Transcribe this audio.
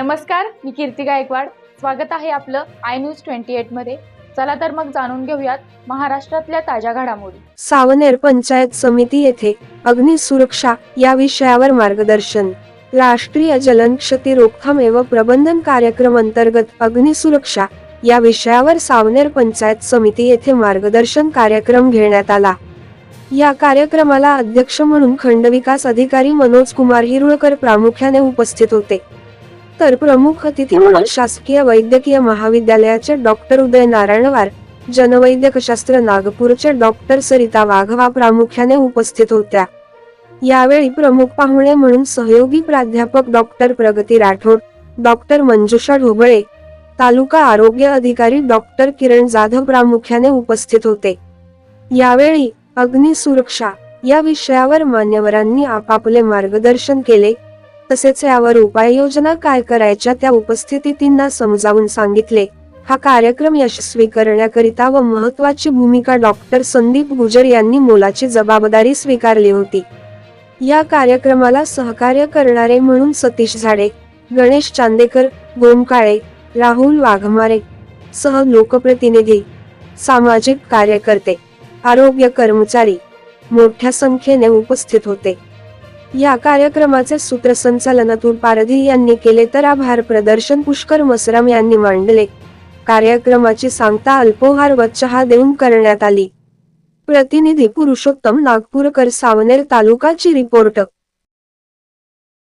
नमस्कार मी कीर्ती गायकवाड. स्वागत आहे आपलं आय न्यूज ट्वेंटी एटमध्ये. चला तर मग जाणून घेऊयात महाराष्ट्रातल्या ताज्या घडामोडी. सावनेर पंचायत समिती येथे अग्नी सुरक्षा या विषयावर मार्गदर्शन. राष्ट्रीय जलनक्षती रोखथाम एवं प्रबंधन कार्यक्रम अंतर्गत अग्नि सुरक्षा या विषयावर सावनेर पंचायत समिती येथे मार्गदर्शन कार्यक्रम घेण्यात आला. या कार्यक्रमाला अध्यक्ष म्हणून खंडविकास अधिकारी मनोज कुमार हिरुळकर प्रामुख्याने उपस्थित होते. तर प्रमुख अतिथी म्हणून शासकीय वैद्यकीय महाविद्यालयाचे डॉक्टर उदय नारायणवार जनवैद्यकशास्त्र नागपूरच्या डॉक्टर सरिता वाघवा प्रामुख्याने उपस्थित होत्या. यावेळी प्रमुख पाहुणे म्हणून सहयोगी प्राध्यापक डॉक्टर प्रगती राठोड डॉक्टर मंजुषा ढोबळे तालुका आरोग्य अधिकारी डॉक्टर किरण जाधव प्रामुख्याने उपस्थित होते. यावेळी अग्निसुरक्षा या विषयावर मान्यवरांनी आपापले मार्गदर्शन केले. तसेच यावर उपाययोजना काय करायच्या त्या उपस्थितींना समजावून सांगितले. हा कार्यक्रम यशस्वी करण्याकरिता व महत्वाची भूमिका डॉक्टर संदीप गुजर यांनी मोलाची जबाबदारी स्वीकारली होती. या कार्यक्रमाला सहकार्य करणारे म्हणून सतीश झाडे गणेश चांदेकर गोमकाळे राहुल वाघमारे सह लोकप्रतिनिधी सामाजिक कार्यकर्ते आरोग्य कर्मचारी मोठ्या संख्येने उपस्थित होते. या कार्यक्रमाचे सूत्रसंचालनातून पारधी यांनी केले तर आभार प्रदर्शन पुष्कर मसराम यांनी मांडले. कार्यक्रमाची सांगता अल्पोहार व चहा देऊन करण्यात आली. प्रतिनिधी पुरुषोत्तम नागपूरकर सावनेर तालुकाची रिपोर्ट.